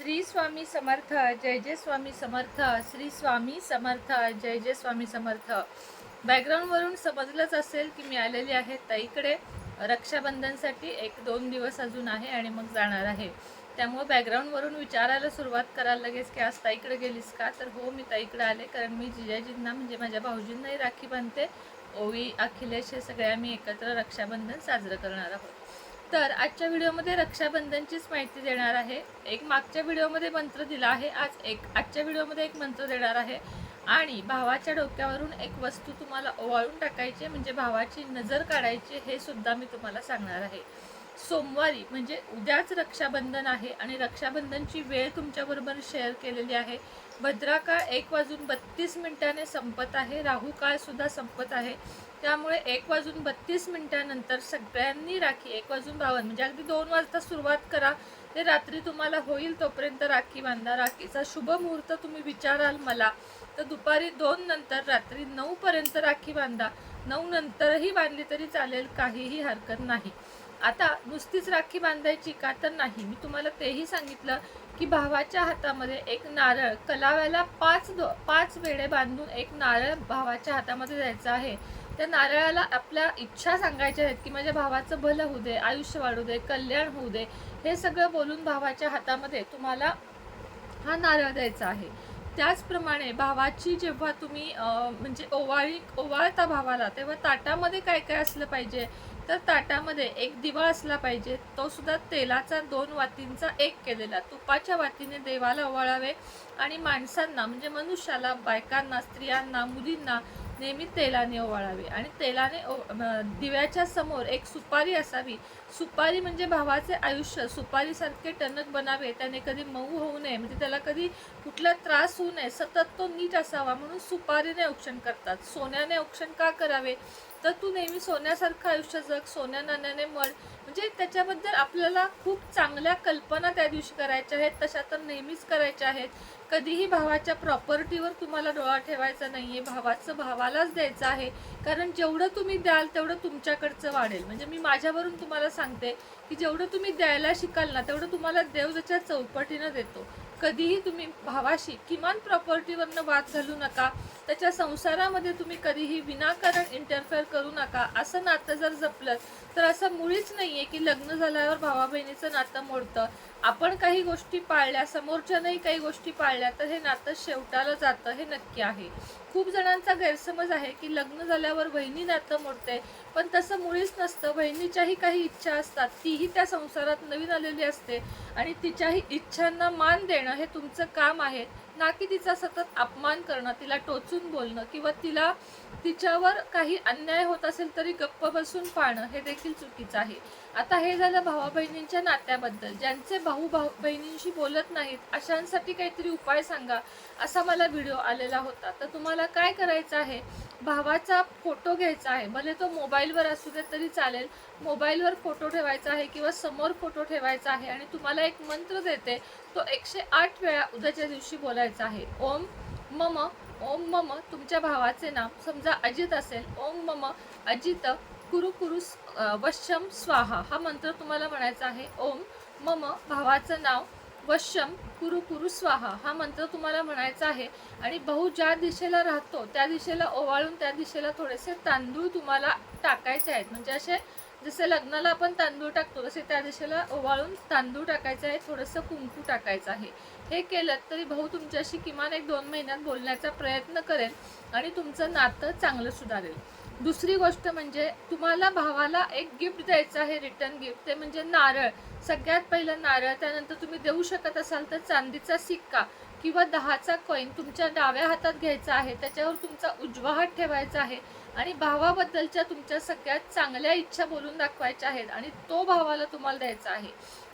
श्री स्वामी समर्थ जय जय स्वामी समर्थ श्री स्वामी समर्थ जय जय स्वामी समर्थ. बॅकग्राऊंडवरून समजलंच असेल की मी आलेली आहे ताईकडे. रक्षाबंधनसाठी एक दोन दिवस अजून आहे आणि मग जाणार आहे. त्यामुळे बॅकग्राऊंडवरून विचारायला सुरुवात करायला लगेच की आज ताईकडे गेलीस का? तर हो मी ताईकडे आले कारण मी जिजाजींना म्हणजे माझ्या भाऊजींनाही राखी बांधते. ओवी अखिलेश हे सगळे आम्ही एकत्र रक्षाबंधन साजरं करणार आहोत. तर आजच्या व्हिडिओमध्ये रक्षाबंधनचीच माहिती देणार आहे. एक मागच्या व्हिडिओमध्ये मंत्र दिला आहे आज एक आजच्या व्हिडिओमध्ये एक मंत्र देणार आहे. आणि भावाच्या डोक्यावरून एक वस्तू तुम्हाला ओवाळून टाकायची म्हणजे भावाची नजर काढायची हे सुद्धा मी तुम्हाला सांगणार आहे. सोमवारी म्हणजे उद्याच रक्षाबंधन आहे आणि रक्षाबंधनची वेळ तुमच्याबरोबर शेअर केलेली आहे. भद्राकाळ एक वाजून बत्तीस मिनिटाने संपत आहे राहू काळ सुद्धा संपत आहे. त्यामुळे एक वाजून बत्तीस मिनिटानंतर सगळ्यांनी राखी एक वाजून बावन्न म्हणजे अगदी दोन वाजता सुरुवात करा. ते रात्री तुम्हाला होईल तोपर्यंत राखी बांधा. राखीचा शुभ मुहूर्त तुम्ही विचाराल मला. तर दुपारी दोन नंतर रात्री नऊ पर्यंत राखी बांधा. नऊ नंतरही बांधली तरी चालेल काहीही हरकत नाही. आता नुसतीच राखी बांधायची का तर नाही. मी तुम्हाला तेही सांगितलं की भावाच्या हातामध्ये एक नारळ कलाव्याला पाच दो पाच वेळे बांधून एक नारळ भावाच्या हातामध्ये द्यायचा आहे. त्या नारळाला आपल्या इच्छा सांगायच्या आहेत की माझ्या भावाचं भलं होऊ दे आयुष्य वाढू दे कल्याण होऊ दे हे सगळं बोलून भावाच्या हातामध्ये तुम्हाला हा नारळ द्यायचा आहे. त्याचप्रमाणे भावाची जेव्हा तुम्ही म्हणजे ओवाळी ओवाळता भावाला तेव्हा ताटामध्ये काय काय असलं पाहिजे? तर ताटामध्ये एक दिवा असला पाहिजे तो सुद्धा तेलाचा दोन वातींचा एक केलेला. तुपाच्या वातीने देवाला ओवाळावे आणि माणसांना म्हणजे मनुष्याला बायकांना स्त्रियांना मुलींना नेहमी तेलाने ओवाळावे. आणि तेलाने ओ- दिव्याच्या समोर एक सुपारी असावी. सुपारी म्हणजे भावाचे आयुष्य. सुपारीसारखे टणक बनावे त्याने कधी मऊ होऊ नये म्हणजे त्याला कधी कुठला त्रास होऊ नये. सतत तो नीट असावा म्हणून सुपारीने औक्षण करतात. सोन्याने औक्षण का करावे? तर तू नेहमी सोन्यासारखं आयुष्य जग. सोन्या नाण्याने मळ म्हणजे त्याच्याबद्दल आपल्याला खूप चांगल्या कल्पना त्या दिवशी करायच्या आहेत. तशा तर नेहमीच करायच्या आहेत. कधीही भावाच्या प्रॉपर्टीवर तुम्हाला डोळा ठेवायचा नाही आहे भावाचं भावालाच द्यायचं आहे. कारण जेवढं तुम्ही द्याल तेवढं तुमच्याकडचं वाढेल. म्हणजे मी माझ्यावरून तुम्हाला सांगते की जेवढं तुम्ही द्यायला शिकाल ना तेवढं तुम्हाला देव त्याच्या चौपटीनं देतो. कधीही तुम्ही भावाशी किमान प्रॉपर्टीवरनं वाद घालू नका. त्याच्या संसारामध्ये तुम्ही कधीही विनाकारण इंटरफेअर करू नका. असं नातं जर जपलं तर असं मुळीच नाही आहे की लग्न झाल्यावर भावा बहिणीचं नातं मोडतं. आपण काही गोष्टी पाळल्या समोरच्यानंही काही गोष्टी पाळल्या तर हे नातं शेवटाला जातं हे नक्की आहे. खूप जणांचा गैरसमज आहे की लग्न झाल्यावर बहिणी नातं मोडते पण तसं मुळीच नसतं. बहिणीच्याही काही इच्छा असतात तीही त्या संसारात नवीन आलेली असते आणि तिच्याही इच्छांना मान देणं हे तुमचं काम आहे. ना की तिचा सतत अपमान करणं तिला टोचून बोलणं किंवा तिला तिच्यावर काही अन्याय होत असेल तरी गप्प बसून पाहणं हे देखील चुकीचं आहे. आता हे झालं भावा बहिणींच्या नात्याबद्दल. ज्यांचे भाऊ भाऊ बहिणींशी बोलत नाहीत अशांसाठी काहीतरी उपाय सांगा असा मला व्हिडिओ आलेला होता. तर तुम्हाला काय करायचं आहे? भावाचा फोटो घ्यायचा आहे. भले तो मोबाईलवर असू दे तरी चालेल. मोबाईलवर फोटो ठेवायचा आहे किंवा समोर फोटो ठेवायचा आहे आणि तुम्हाला एक मंत्र देते. तो एकशे आठ वेळा उद्याच्या दिवशी बोलायचा आहे. ओम मम ओम मम तुमच्या भावाचे नाव समजा अजित असेल ओम मम अजित कुरु कुरु वश्यम स्वाहा हा मंत्र तुम्हाला म्हणायचा आहे. ओम मम भावाचं नाव वश्यम कुरु कुरु स्वाहा हा मंत्र तुम्हाला म्हणायचा आहे. आणि भाऊ ज्या दिशेला राहतो त्या दिशेला ओवाळून त्या दिशेला थोडेसे तांदूळ तुम्हाला टाकायचे आहेत. म्हणजे असे जसे लग्नाला आपण तांदूळ टाकतो तसे त्या दिशेला ओवाळून तांदूळ टाकायचे आहे थोडंसं कुंकू टाकायचं आहे. हे केलं तरी भाऊ तुमच्याशी किमान एक दोन महिन्यात बोलण्याचा प्रयत्न करेल आणि तुमचं नातं चांगलं सुधारेल. दुसरी गोष्ट म्हणजे तुम्हाला भावाला एक गिफ्ट द्यायचं आहे रिटर्न गिफ्ट ते म्हणजे नारळ. सगळ्यात पहिलं नारळ त्यानंतर तुम्ही देऊ शकत असाल तर चांदीचा सिक्का किंवा दहाचा कॉईन तुमच्या डाव्या हातात घ्यायचा आहे त्याच्यावर तुमचा उजवा हात ठेवायचा आहे आणि भावाबद्दलच्या तुमच्या सगळ्यात चांगल्या इच्छा बोलून दाखवायच्या आहेत आणि तो भावाला तुम्हाला द्यायचा आहे.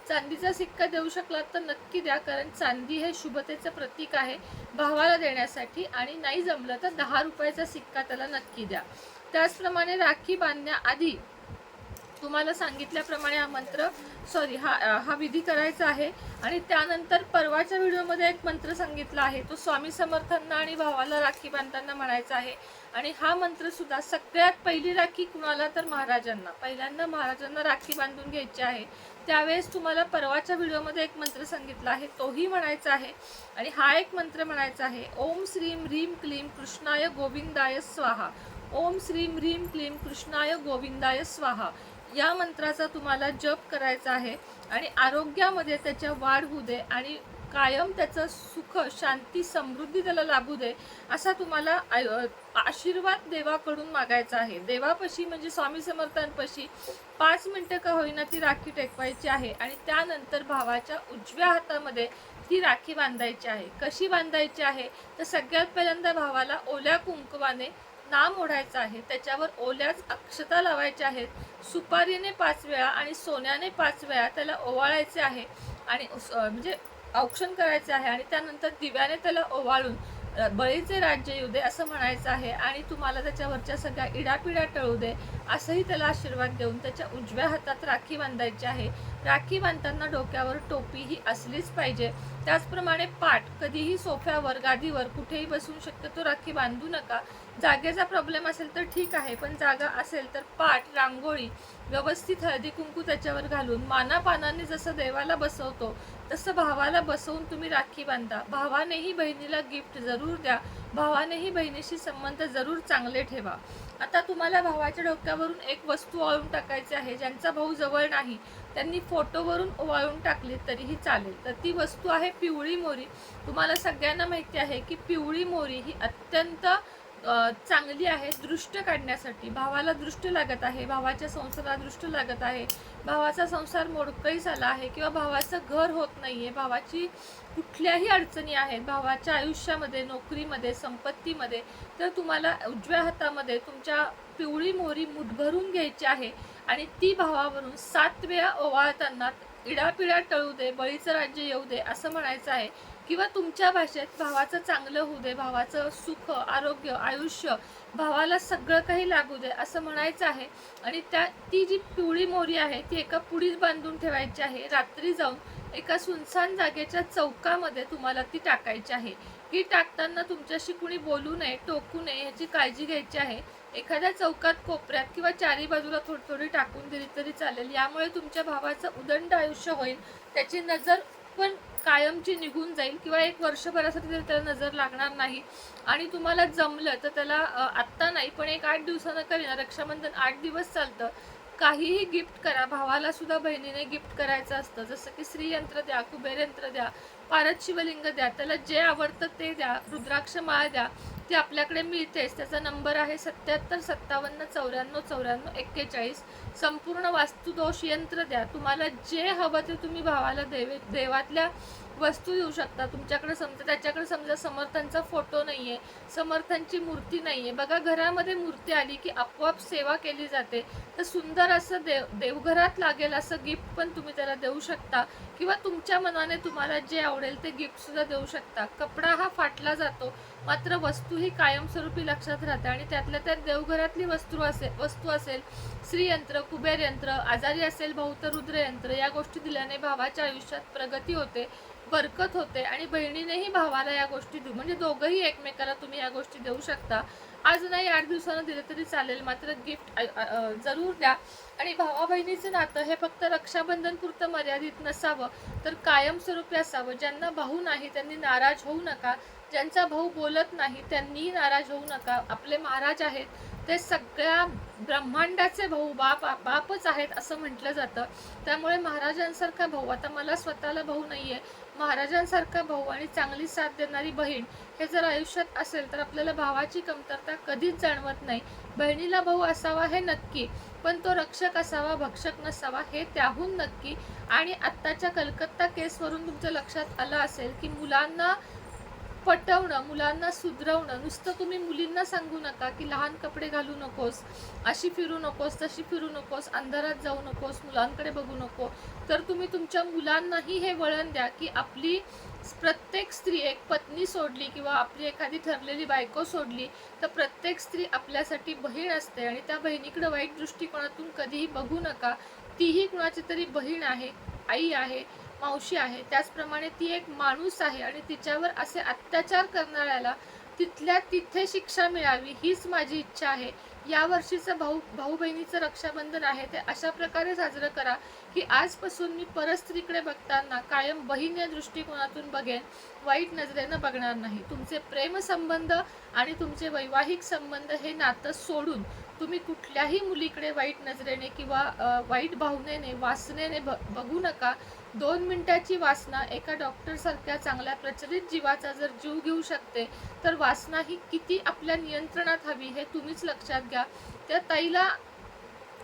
चांदीचा सिक्का देऊ शकलात तर नक्की द्या कारण चांदी हे शुभतेचं प्रतीक आहे भावाला देण्यासाठी. आणि नाही जमलं तर दहा रुपयाचा सिक्का त्याला नक्की द्या. त्याचप्रमाणे राखी बांधण्याआधी तुम्हाला सांगितल्याप्रमाणे हा मंत्र सॉरी हा हा विधी करायचा आहे. आणि त्यानंतर परवाच्या व्हिडिओमध्ये एक मंत्र सांगितला आहे. तो स्वामी समर्थांना आणि भावाला राखी बांधताना म्हणायचा आहे. आणि हा मंत्रसुद्धा सगळ्यात पहिली राखी कुणाला तर महाराजांना पहिल्यांदा महाराजांना राखी बांधून घ्यायची आहे. त्यावेळेस तुम्हाला परवाच्या व्हिडिओमध्ये एक मंत्र सांगितला आहे. तोही म्हणायचा आहे. आणि हा एक मंत्र म्हणायचा आहे. ओम श्रीम ह्रीम क्लीम कृष्णाय गोविंदाय स्वाहा. ओम श्रीम ह्रीम क्लीम कृष्णाय गोविंदाय स्वाहा. या मंत्राचा तुम्हाला जप करायचा आहे आणि आरोग्यामध्ये त्याच्या वाढ होऊ दे आणि कायम त्याचं सुख शांती समृद्धी त्याला लाभू दे असा तुम्हाला आशीर्वाद देवाकडून मागायचा आहे. देवापाशी म्हणजे स्वामी समर्थांपाशी पाच मिनटं का होईना ती राखी टेकवायची आहे आणि त्यानंतर भावाच्या उजव्या हातामध्ये ती राखी बांधायची आहे. कशी बांधायची आहे? तर सगळ्यात पहिल्यांदा भावाला ओल्या कुंकवाने नाम ओढायचं आहे त्याच्यावर ओल्याच अक्षता लावायच्या आहेत. सुपारीने पाच वेळा आणि सोन्याने पाच वेळा त्याला ओवाळायचे आहे आणि उस- म्हणजे औक्षण करायचे आहे आणि त्यानंतर दिव्याने त्याला ओवाळून बळीचे राज्य येऊ दे असं म्हणायचं आहे आणि तुम्हाला त्याच्यावरच्या सगळ्या इडापिडा टळू दे असंही त्याला आशीर्वाद देऊन त्याच्या उजव्या हातात राखी बांधायची आहे. राखी बांधताना डोक्यावर टोपी ही असलीच पाहिजे. त्याचप्रमाणे पाठ कधीही सोफ्यावर गादीवर कुठेही बसून शक्यतो राखी बांधू नका. जागेचा प्रॉब्लेम असेल तर ठीक आहे पण जागा असेल तर पाठ रांगोळी व्यवस्थित हळदी कुंकू त्याच्यावर घालून मानापानाने जसं देवाला बसवतो तसं भावाला बसवून तुम्ही राखी बांधा. भावानेही बहिणीला गिफ्ट जरूर द्या. भावानेही बहिणीशी संबंध जरूर चांगले ठेवा. आता तुम्हाला भावाच्या डोक्यावरून एक वस्तू वाळून टाकायची आहे ज्यांचा भाऊ जवळ नाही. त्यांनी फोटोवरून ओवाळून टाकली तरीही चालेल. तर ती वस्तू आहे पिवळी मोरी. तुम्हाला सगळ्यांना माहिती आहे की पिवळी मोरी ही अत्यंत चांगली आहे दृष्ट काढण्यासाठी. भावाला दृष्ट लागत आहे भावाच्या संसाराला दृष्ट लागत आहे. भावाचा संसार मोडकही झाला आहे किंवा भावाचं घर होत नाही आहे भावाची कुठल्याही अडचणी आहेत भावाच्या आयुष्यामध्ये नोकरीमध्ये संपत्तीमध्ये तर तुम्हाला उजव्या हातामध्ये तुमच्या पिवळी मोहरी मुठभरून घ्यायची आहे आणि ती भावावरून सात वेळा ओवाळताना इडापिडा टळू दे बळीचं राज्य येऊ दे असं म्हणायचं आहे. किंवा तुमच्या भाषेत भावाचं चांगलं होऊ दे भावाचं सुख आरोग्य आयुष्य भावाला सगळं काही लागू दे असं म्हणायचं आहे. आणि त्या ती जी पिवळी मोरी आहे ती एका पुढीत बांधून ठेवायची आहे. रात्री जाऊन एका सुनसान जागेच्या चौकामध्ये तुम्हाला ती टाकायची आहे. ही टाकताना तुमच्याशी कुणी बोलू नये टोकू नये याची काळजी घ्यायची आहे. एखाद्या चौकात कोपऱ्यात किंवा चारी बाजूला थोडी थोडी टाकून दिली तरी चालेल. यामुळे तुमच्या भावाचं उदंड आयुष्य होईल. त्याची नजर पण कायमची निघून जाईल किंवा एक वर्षभरासाठी तरी त्याला नजर लागणार नाही. आणि तुम्हाला जमलं तर त्याला आत्ता नाही पण एक आठ दिवसानं करीना. रक्षाबंधन आठ दिवस चालतं. काहीही गिफ्ट करा. भावाला सुद्धा बहिणीने गिफ्ट करायचं असतं. जसं की श्रीयंत्र द्या कुबेर यंत्र द्या पारद शिवलिंग द्या त्याला जे आवडतं ते द्या रुद्राक्ष माळ द्या. ते आपल्याकडे मिळतेच त्याचा नंबर आहे सत्याहत्तर सत्तावन्न चौऱ्याण्णव चौऱ्याण्णव एक्केचाळीस. संपूर्ण वास्तुदोष यंत्र द्या. तुम्हाला जे हवं ते तुम्ही भावाला देवे देवातल्या वस्तू देऊ शकता. तुमच्याकडे समजा त्याच्याकडे समजा समर्थांचा फोटो नाही आहे समर्थांची मूर्ती नाही आहे बघा घरामध्ये मूर्ती आली की आपोआप सेवा केली जाते. तर सुंदर असं देव देवघरात लागेल असं गिफ्ट पण तुम्ही त्याला देऊ शकता. किंवा तुमच्या मनाने तुम्हाला जे आवडेल ते गिफ्टसुद्धा देऊ शकता. कपडा हा फाटला जातो. मात्र वस्तू ही कायमस्वरूपी लक्षात राहते आणि त्यातल्या त्यात देवघरातली वस्तू असेल वस्तू असेल श्रीयंत्र कुबेर यंत्र आजारी असेल भाऊ तर या गोष्टी दिल्याने भावाच्या आयुष्यात प्रगती होते बरकत होते आणि बहिणीनेही भावाला या गोष्टी देऊ म्हणजे दोघंही एकमेकाला तुम्ही या गोष्टी देऊ शकता. आज नाही आठ दिवसानं दिलं तरी चालेल मात्र गिफ्ट जरूर द्या. आणि भावा बहिणीचं नातं हे फक्त रक्षाबंधन पुरतं मर्यादित नसावं तर कायमस्वरूपी असावं. ज्यांना भाऊ नाही त्यांनी नाराज होऊ नका. ज्यांचा भाऊ बोलत नाही त्यांनी नाराज होऊ नका. आपले महाराज आहेत ते सगळ्या ब्रह्मांडाचे भाऊ बाप बापच आहेत असं म्हटलं जातं. त्यामुळे महाराजांसारखा भाऊ आता मला स्वतःला भाऊ नाही आहे महाराजांसारखा भाऊ आणि चांगली साथ देणारी बहीण हे जर आयुष्यात असेल तर आपल्याला भावाची कमतरता कधीच जाणवत नाही. बहिणीला भाऊ असावा हे नक्की पण तो रक्षक असावा भक्षक नसावा हे त्याहून नक्की. आणि आत्ताच्या कलकत्ता केसवरून तुमच्या लक्षात आलं असेल की मुलांना पटवणं मुलांना सुधरवणं नुसतं तुम्ही मुलींना सांगू नका की लहान कपडे घालू नकोस अशी फिरू नकोस तशी फिरू नकोस अंधारात जाऊ नकोस मुलांकडे बघू नको. तर तुम्ही तुमच्या मुलांनाही हे वळण द्या की आपली प्रत्येक स्त्री एक पत्नी सोडली किंवा आपली एखादी ठरलेली बायको सोडली तर प्रत्येक स्त्री आपल्यासाठी बहीण असते आणि त्या बहिणीकडे वाईट दृष्टिकोनातून कधीही बघू नका. तीही कुणाची तरी बहीण आहे आई आहे मावशी आहे. त्याचप्रमाणे ती एक माणूस आहे आणि तिच्यावर असे अत्याचार करणाऱ्याला तिथल्या तिथे शिक्षा मिळावी हीच माझी इच्छा आहे. या वर्षीचं भाऊ भाऊ बहिणीचं रक्षाबंधन आहे ते अशा प्रकारे साजरं करा की आजपासून मी परस्त्रीकडे बघताना कायम बहीण या दृष्टिकोनातून बघेन वाईट नजरेनं बघणार नाही. तुमचे प्रेमसंबंध आणि तुमचे वैवाहिक संबंध हे नातं सोडून तुम्ही कुठल्याही मुलीकडे वाईट नजरेने किंवा वाईट भावनेने वासनेने ब बघू नका. दोन मिनिटाची वासना एका डॉक्टरसारख्या चांगल्या प्रचलित जीवाचा जर जीव घेऊ शकते तर वासना ही किती आपल्या नियंत्रणात हवी हे तुम्हीच लक्षात घ्या. त्या ताईला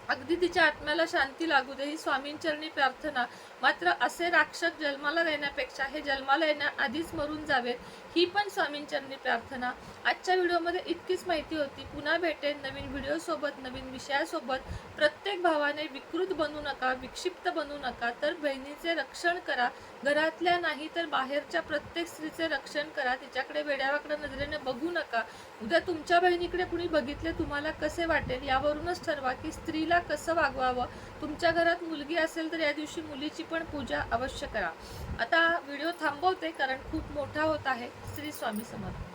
अगदी तिच्या आत्म्याला शांती लागू दे ही स्वामींचरणी प्रार्थना. मात्र असे राक्षस जन्माला येण्यापेक्षा हे जन्माला येण्याआधीच मरून जावेत. ही पण स्वामींचरणी प्रार्थना. आजच्या व्हिडिओमध्ये इतकीच माहिती होती. पुन्हा भेटेन नवीन व्हिडिओसोबत नवीन विषयासोबत. प्रत्येक भावाने विकृत बनू नका विक्षिप्त बनू नका तर बहिणीचे रक्षण करा. घरातल्या नाही तर बाहेरच्या प्रत्येक स्त्रीचे रक्षण करा. तिच्याकडे वेड्यावाकडे नजरेने बघू नका. उद्या तुमच्या बहिणीकडे कुणी बघितले तुम्हाला कसे वाटेल? यावरूनच ठरवा की स्त्रीला कसं वागवावं? तुमच्या घरात मुलगी असेल तर या दिवशी मुलीची पण पूजा अवश्य करा. आता व्हिडिओ थांबवते कारण खूप मोठा होत आहे श्री स्वामी समर्थ.